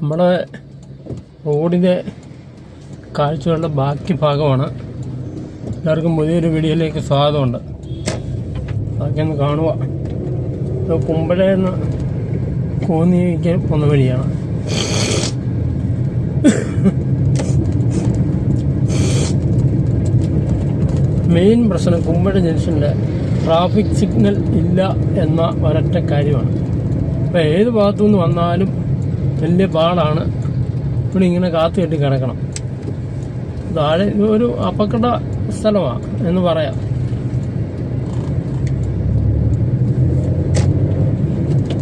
നമ്മുടെ റോഡിന്റെ കാഴ്ചകളുടെ ബാക്കി ഭാഗമാണ്. എല്ലാവർക്കും പുതിയൊരു വീഡിയോയിലേക്ക് സ്വാഗതമുണ്ട്. ബാക്കിയൊന്ന് കാണുക. ഇത് കുമ്പളേന്ന് കോന്നിക്ക് പോകുന്ന വഴിയാണ് മെയിൻ പ്രശ്നം കുമ്പഴ ജംഗ്ഷനിലെ ട്രാഫിക് സിഗ്നൽ ഇല്ല എന്ന ഒരൊറ്റ കാര്യമാണ്. അപ്പോൾ ഏത് ഭാഗത്തു നിന്ന് വന്നാലും വലിയ പാടാണ്. ഇവിടെ ഇങ്ങനെ കാത്തു കെട്ടി കിടക്കണം. താഴെ ഒരു അപകട സ്ഥലമാണ് എന്ന് പറയാം.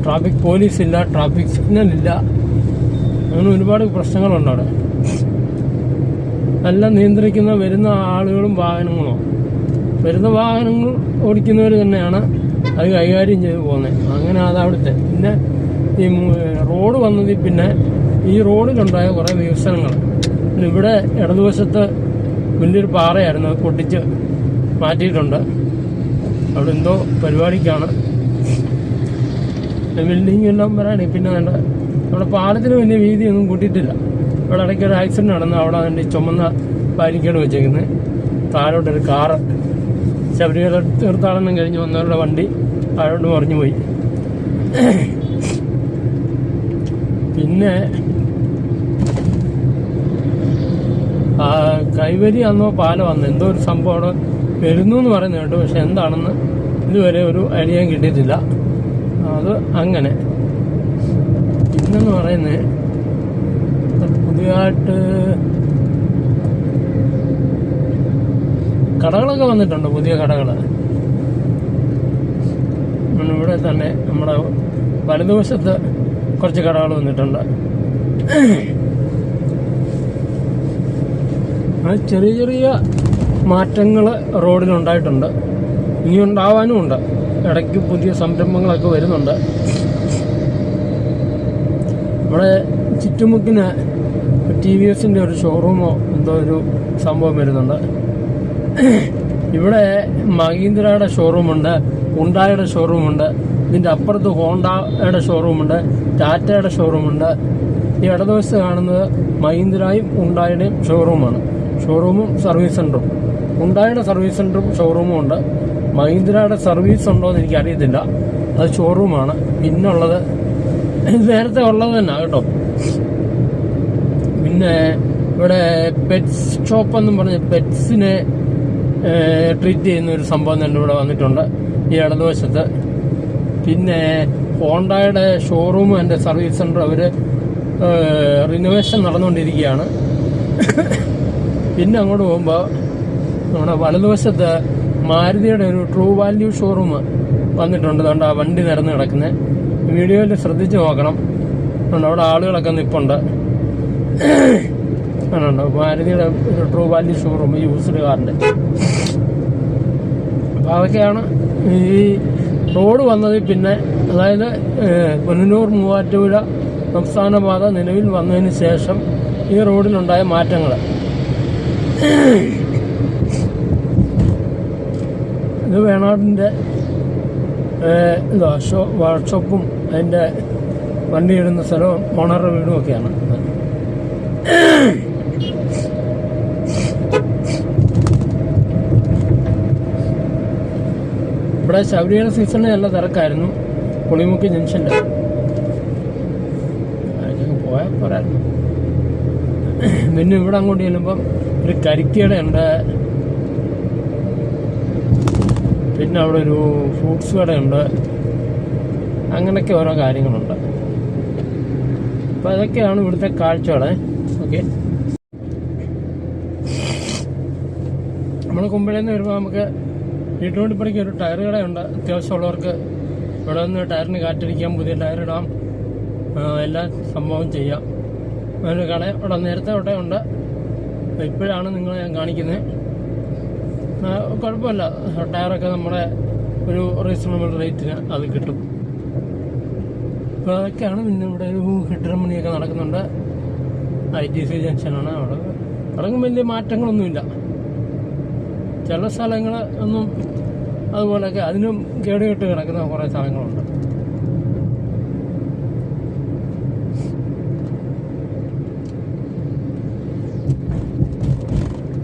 ട്രാഫിക് പോലീസ് ഇല്ല ട്രാഫിക് സിഗ്നൽ ഇല്ല. അങ്ങനെ ഒരുപാട് പ്രശ്നങ്ങളുണ്ട് അവിടെ. എല്ലാം നിയന്ത്രിക്കുന്ന വരുന്ന ആളുകളും വാഹനങ്ങളും. വരുന്ന വാഹനങ്ങൾ ഓടിക്കുന്നവർ തന്നെയാണ് അത് കൈകാര്യം ചെയ്തു പോകുന്നത്. അങ്ങനെ അത് അവിടുത്തെ. പിന്നെ ഈ റോഡ് വന്നതിൽ പിന്നെ ഈ റോഡിലുണ്ടായ കുറേ വികസനങ്ങൾ ഇവിടെ ഇടതുവശത്ത് വലിയൊരു പാറയായിരുന്നു അത് പൊട്ടിച്ച് മാറ്റിയിട്ടുണ്ട്. അവിടെ എന്തോ പരിപാടിക്കാണ്. ബിൽഡിംഗ് എല്ലാം വരാണ് പിന്നെ വേണ്ട. അവിടെ പാലത്തിന് വലിയ വീതിയൊന്നും കൂട്ടിയിട്ടില്ല. ഇവിടെ ഇടയ്ക്ക് ഒരു ആക്സിഡന്റ് നടന്നു അവിടെ അതിന്റെ ചുമന്ന ബാരിക്കേഡ് വെച്ചേക്കുന്നത് താഴോട്ടൊരു കാറ്. ശബരിമല തീർത്ഥാടനം കഴിഞ്ഞ് വന്നവരുടെ വണ്ടി താഴോട്ട് മറിഞ്ഞു പോയി പിന്നെ കൈവരി അന്നോ പാലം അന്ന് എന്തോ ഒരു സംഭവം അവിടെ വരുന്നു എന്ന് പറയുന്നത് കേട്ടു പക്ഷെ എന്താണെന്ന് ഇതുവരെ ഒരു ഐഡിയ കിട്ടിയിട്ടില്ല. അത് അങ്ങനെ. പിന്നെന്ന് പറയുന്നത് പുതിയതായിട്ട് കടകളൊക്കെ വന്നിട്ടുണ്ട് പുതിയ കടകൾ ഇവിടെ തന്നെ നമ്മുടെ വലതുവശത്ത് കുറച്ച് കടകൾ വന്നിട്ടുണ്ട്. ചെറിയ ചെറിയ മാറ്റങ്ങൾ റോഡിലുണ്ടായിട്ടുണ്ട്. ഇനി ഉണ്ടാവാനും ഉണ്ട് ഇടയ്ക്ക് പുതിയ സംരംഭങ്ങളൊക്കെ വരുന്നുണ്ട്. നമ്മുടെ ചുറ്റുമുക്കിന് ടി വി എസിന്റെ ഒരു ഷോറൂമോ എന്തോ ഒരു സംഭവം വരുന്നുണ്ട്. ഇവിടെ മഹീന്ദ്രയുടെ ഷോറൂമുണ്ട് ഉണ്ടായുടെ ഷോറൂമുണ്ട്. ഇതിന്റെ അപ്പുറത്ത് ഹോണ്ടയുടെ ഷോറൂമുണ്ട് ടാറ്റയുടെ ഷോറൂമുണ്ട് ഈ ഇടതുവശത്ത് കാണുന്നത് മഹീന്ദ്രയും ഉണ്ടായുടെയും ഷോറൂമാണ് ഷോറൂമും സർവീസ് സെന്ററും ഉണ്ടായുടെ സർവീസ് സെന്ററും ഷോറൂമും ഉണ്ട്. മഹീന്ദ്രയുടെ സർവീസ് ഉണ്ടോ എന്ന് എനിക്കറിയത്തില്ല അത് ഷോറൂമാണ് പിന്നുള്ളത് നേരത്തെ ഉള്ളത് തന്നെ കേട്ടോ. പിന്നെ ഇവിടെ പെറ്റ്സ് ഷോപ്പ് എന്നും പറഞ്ഞ് പെറ്റ്സിനെ ട്രീറ്റ് ചെയ്യുന്ന ഒരു സംഭവം തന്നെ ഇവിടെ വന്നിട്ടുണ്ട് ഈ ഇടതുവശത്ത്. പിന്നെ ഹോണ്ടയുടെ ഷോറൂം ആൻഡ് സർവീസ് സെന്റർ അവർ റിനോവേഷൻ നടന്നുകൊണ്ടിരിക്കുകയാണ്. പിന്നെ അങ്ങോട്ട് പോകുമ്പോൾ നമ്മുടെ വലതുവശത്ത് മാരുതിയുടെ ഒരു ട്രൂ വാല്യൂ ഷോറൂം വന്നിട്ടുണ്ട്. അതുകൊണ്ട് ആ വണ്ടി നിരന്ന് കിടക്കുന്നത് വീഡിയോയിൽ ശ്രദ്ധിച്ച് നോക്കണം. അതുകൊണ്ട് അവിടെ ആളുകളൊക്കെ നിൽപ്പുണ്ട് ആണുണ്ട് മാരുതിയുടെ ഒരു ട്രൂ വാല്യൂ ഷോറൂം യൂസ്ഡ് കാറിന്റെ അപ്പോൾ അതൊക്കെയാണ് ഈ റോഡ് വന്നതിൽ പിന്നെ അതായത് ഏഹ്, പുനലൂർ മൂവാറ്റുപുഴ സംസ്ഥാന പാത നിലവിൽ വന്നതിന് ശേഷം ഈ റോഡിലുണ്ടായ മാറ്റങ്ങൾ ഇത് വേണാടിന്റെ എന്താ ഷോ വർക്ക്ഷോപ്പും അതിന്റെ വണ്ടി ഇടുന്ന സ്ഥലവും ഓണറുടെ വീടും ഒക്കെയാണ്. ഇവിടെ ശബരിമല സീസണിൽ നല്ല തിരക്കായിരുന്നു. പുളിമുക്ക് ജംഗ്ഷന്റെ പോയാൽ പോരായിരുന്നു. പിന്നെ ഇവിടെ അങ്ങോട്ട് ചെല്ലുമ്പം ഒരു കരിക്കടയുണ്ട് പിന്നെ അവിടെ ഒരു ഫ്രൂട്ട്സ് കടയുണ്ട് അങ്ങനെയൊക്കെ ഓരോ കാര്യങ്ങളുണ്ട്. അപ്പോൾ അതൊക്കെയാണ് ഇവിടുത്തെ കാഴ്ചകളെ ഓക്കെ. നമ്മൾ കുമ്പഴേന്ന് വരുമ്പോൾ നമുക്ക് വീട്ടുകൊണ്ടിപ്പടിക്ക് ഒരു ടയർ കടയുണ്ട്. അത്യാവശ്യമുള്ളവർക്ക് ഇവിടെ നിന്ന് ടയറിന് കാറ്റടിക്കാം പുതിയ ടയർ ഇടാം. എല്ലാ സംഭവം ചെയ്യാം. അങ്ങനെ കട ഇവിടെ നേരത്തെ ഇവിടെ ഉണ്ട്. ഇപ്പോഴാണ് നിങ്ങൾ ഞാൻ കാണിക്കുന്നത്. കുഴപ്പമില്ല. ടയറൊക്കെ നമ്മുടെ ഒരു റീസണബിൾ റേറ്റിന് അത് കിട്ടും. അപ്പോൾ അതൊക്കെയാണ് പിന്നെ ഇവിടെ ഒരു ഹെഡ്രമണിയൊക്കെ നടക്കുന്നുണ്ട്. ഐ ടി സി ജംഗ്ഷനാണ് അവിടെ. അവിടെ വലിയ മാറ്റങ്ങളൊന്നുമില്ല. ചില സ്ഥലങ്ങൾ ഒന്നും അതുപോലെയൊക്കെ അതിനും കേടുകെട്ട് കിടക്കുന്ന കുറേ സ്ഥലങ്ങളുണ്ട്.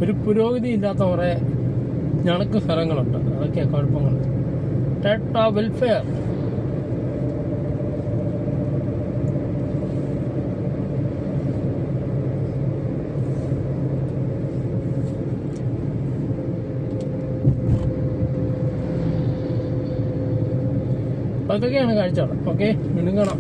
ഒരു പുരോഗതി ഇല്ലാത്ത കുറേ ഞണക്ക് സ്ഥലങ്ങളുണ്ട്. അതൊക്കെ കുഴപ്പങ്ങൾ ടെട്ട വെൽഫെയർ അതൊക്കെയാണ് കാഴ്ചകൾ ഓക്കെ വീണ്ടും കാണാം.